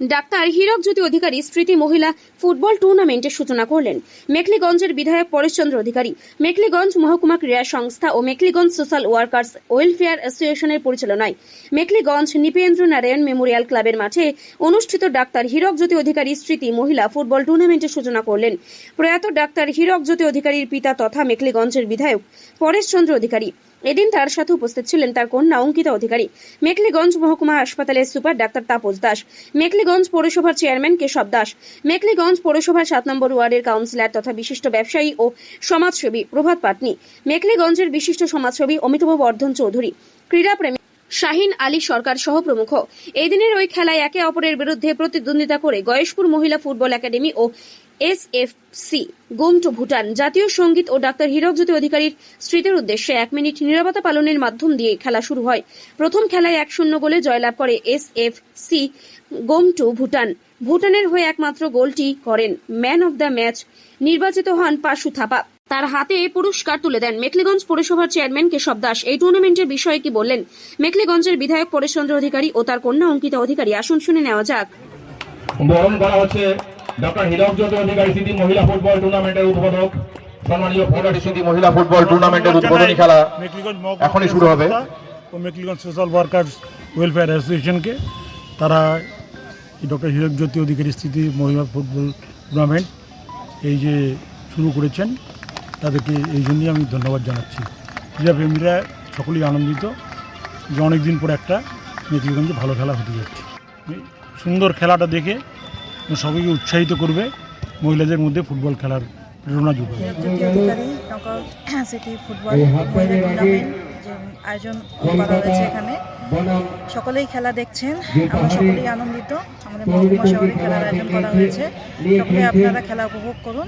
Doctor হীরক জ্যোতি অধিকারী স্মৃতি মহিলা football টুর্নামেন্টের সূচনা করলেন। মেখলিগঞ্জের বিধায়ক পরেশচন্দ্র অধিকারী, মেখলিগঞ্জ মহকুমা ক্রীড়া সংস্থা ও মেখলিগঞ্জ সোশ্যাল ওয়ার্কার্স ওয়েলফেয়ার অ্যাসোসিয়েশনের পরিচালনায় মেখলিগঞ্জ নিপেন্দ্র নারায়ণ মেমোরিয়াল ক্লাবের মাঠে অনুষ্ঠিত ডাক্তার হীরক জ্যোতি অধিকারী স্মৃতি মহিলা ফুটবল টুর্নামেন্টের সূচনা করলেন। প্রয়াত ডাক্তার হীরক জ্যোতি অধিকারীর পিতা তথা মেখলিগঞ্জের বিধায়ক পরেশচন্দ্র অধিকারী। এদিন তার সাথে উপস্থিত ছিলেন তার কন্যা অঙ্কিতা অধিকারী। মেকলিগঞ্জ মহকুমা হাসপাতালের সুপার ডাক্তার তাপস দাস। মেকলিগঞ্জ পৌরসভার চেয়ারম্যান কেশব দাস। মেকলিগঞ্জ পৌরসভার সাত নম্বর ওয়ার্ডের কাউন্সিলর তথা বিশিষ্ট ব্যবসায়ী ও সমাজসেবী প্রভাত পাটনি। মেকলিগঞ্জের বিশিষ্ট সমাজসেবী অমিতাভ বর্ধন চৌধুরী। ক্রীড়াপ্রেমী শাহিন আলী সরকার সহ প্রমুখ এই দিনের ওই খেলায় একে অপরের বিরুদ্ধে প্রতিদ্বন্দ্বিতা করে গয়েশপুর মহিলা ফুটবল একাডেমি ও এসএফসি, গোমটো ভুটান। জাতীয় সংগীত ও ডাক্তার হীরকজ্যোতি অধিকারীর স্মৃতির উদ্দেশ্যে এক মিনিট নিরাপত্তা পালনের মাধ্যম দিয়ে খেলা শুরু হয়। প্রথম খেলায় এক শূন্য গোলে জয়লাভ করে এসএফসি, গোমটো ভুটান। ভুটানের হয়ে একমাত্র গোলটি করেন ম্যান অব দ্য ম্যাচ, নির্বাচিত হন পাশু থাপা। তার হাতে পুরস্কার তুলে দেন মেখলিগঞ্জ পৌরসভার চেয়ারম্যান কেশব দাস। এই টুর্নামেন্টের বিষয়ে কি বললেন? মেখলিগঞ্জের বিধায়ক পরেশচন্দ্র অধিকারী ও তার কন্যা অঙ্কিতা অধিকারী। আসুন শুনে নেওয়া যাক। বরণ করা হচ্ছে ডক্টর হীরক জ্যোতি অধিকারী স্মৃতি মহিলা ফুটবল টুর্নামেন্টের উদ্বোধক। সম্মানীয় ফুটবল স্মৃতি মহিলা ফুটবল টুর্নামেন্টের উদ্বোধনী খেলা মেকলিগঞ্জ এখনই শুরু হবে। ও মেকলিগঞ্জ সোশ্যাল ওয়ার্কার্স ওয়েলফেয়ার অ্যাসোসিয়েশনকে তারা ডক্টর হীরক জ্যোতি অধিকারী স্থিতি মহিলা ফুটবল টুর্নামেন্ট এই যে শুরু করেছেন তাদেরকে এই জন্যই আমি ধন্যবাদ জানাচ্ছি। ক্রীড়াপ্রেমীরা সকলেই আনন্দিত যে অনেক দিন পর একটা মেকলিগঞ্জে ভালো খেলা হতে যাচ্ছে। সুন্দর খেলাটা দেখে সবাইকে উৎসাহিত করবে মহিলাদের মধ্যে ফুটবল খেলার প্রেরণা সিটি ফুটবল আয়োজন করা হয়েছে এখানে, সকলেই খেলা দেখছেন, আমরা সকলেই আনন্দিত। আমাদের মহকুমা শহরে খেলার আয়োজন করা হয়েছে। সকলে আপনারা খেলা উপভোগ করুন।